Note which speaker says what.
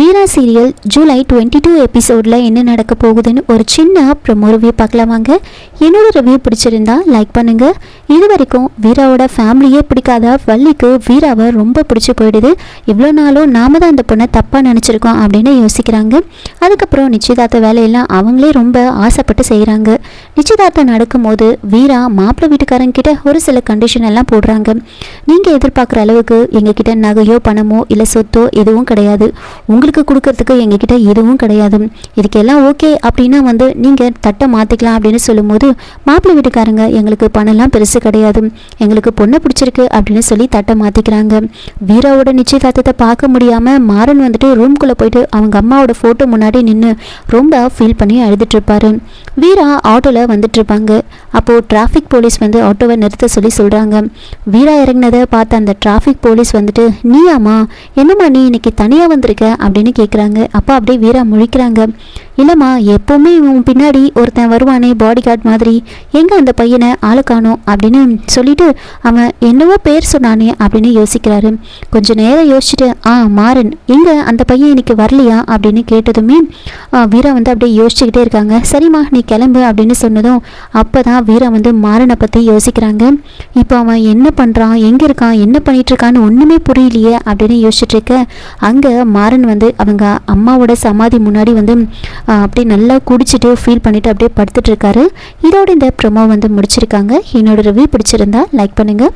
Speaker 1: Veera serial July twenty two எபிசோடில் என்ன நடக்க போகுதுன்னு ஒரு சின்ன ப்ரொமோ ரிவ்யூ பார்க்கலாம் வாங்க. என்னோட ரிவ்யூ பிடிச்சிருந்தா லைக் பண்ணுங்க. இது வரைக்கும் வீராவோட ஃபேமிலியே பிடிக்காத வள்ளிக்கு வீராவை ரொம்ப பிடிச்சி போயிடுது. இவ்வளோ நாளும் நாம தான் அந்த பொண்ணை தப்பாக நினச்சிருக்கோம் அப்படின்னு யோசிக்கிறாங்க. அதுக்கப்புறம் நிச்சயதார்த்த வேலையெல்லாம் அவங்களே ரொம்ப ஆசைப்பட்டு செய்கிறாங்க நிச்சயதார்த்தம் நடக்கும்போது வீரா மாப்பிள்ளை வீட்டுக்காரங்க கிட்ட ஒரு சில கண்டிஷன் எல்லாம் போடுறாங்க. நீங்கள் எதிர்பார்க்குற அளவுக்கு எங்ககிட்ட நகையோ பணமோ இல்லை சொத்தோ எதுவும் கிடையாது. உங்களுக்கு கொடுக்கறதுக்கு எங்ககிட்ட எதுவும் கிடையாது. இதுக்கெல்லாம் ஓகே அப்படின்னா வந்து நீங்கள் தட்டை மாற்றிக்கலாம் அப்படின்னு சொல்லும்போது மாப்பிள்ளை வீட்டுக்காரங்க எங்களுக்கு பணம்லாம் பெருசு கிடையாது. எங்களுக்கு பொண்ணை பிடிச்சிருக்கு அப்படின்னு சொல்லி தட்டை மாற்றிக்கிறாங்க வீராவோட நிச்சயதார்த்தத்தை பார்க்க முடியாமல் மாறன் வந்துட்டு ரூம்குள்ளே போயிட்டு அவங்க அம்மாவோட ஃபோட்டோ முன்னாடி நின்று ரொம்ப ஃபீல் பண்ணி அழுதுட்ருப்பாரு வீரா ஆட்டோவில் வந்துட்டு இருப்பாங்க. அப்போது டிராஃபிக் போலீஸ் வந்து ஆட்டோவை நிறுத்த சொல்லி சொல்கிறாங்க வீரா இறங்கினதை பார்த்த அந்த டிராஃபிக் போலீஸ் வந்துட்டு நீயாம்மா என்னம்மா நீ இன்னைக்கு தனியாக வந்திருக்க? அப்படின்னு கேட்குறாங்க அப்போ அப்படியே வீரா முழிக்கிறாங்க. இல்லைம்மா எப்போவுமே உன் பின்னாடி ஒருத்தன் வருவானே பாடி கார்டு மாதிரி. எங்கே அந்த பையனை ஆளு காணும் அப்படின்னு சொல்லிட்டு அவன் என்னவோ பேர் சொன்னானே அப்படின்னு யோசிக்கிறாரு. கொஞ்ச நேரம் யோசிச்சுட்டு ஆ மாறன் எங்கே அந்த பையன் இன்னைக்கு வரலையா? அப்படின்னு கேட்டதுமே வீரா வந்து அப்படியே யோசிச்சுக்கிட்டே இருக்காங்க. சரிம்மா நீ கிளம்பு அப்படின்னு சொன்னதும் அப்போ தான் வீரா வந்து மாறனை பற்றி யோசிக்கிறாங்க. இப்போ அவன் என்ன பண்ணுறான் எங்கே இருக்கான்? என்ன பண்ணிட்டு இருக்கான்னு ஒன்றுமே புரியலையே அப்படின்னு யோசிச்சுட்டு இருக்க அங்கே மாறன் வந்து அவங்க அம்மாவோட சமாதி முன்னாடி வந்து அப்படியே நல்லா குடிச்சிட்டு ஃபீல் பண்ணிட்டு அப்படியே படுத்துட்டு இருக்காரு. இதோட இந்த ப்ரொமோ வந்து முடிச்சிருக்காங்க. என்னோட ரிவ்யூ பிடிச்சிருந்தா லைக் பண்ணுங்கள்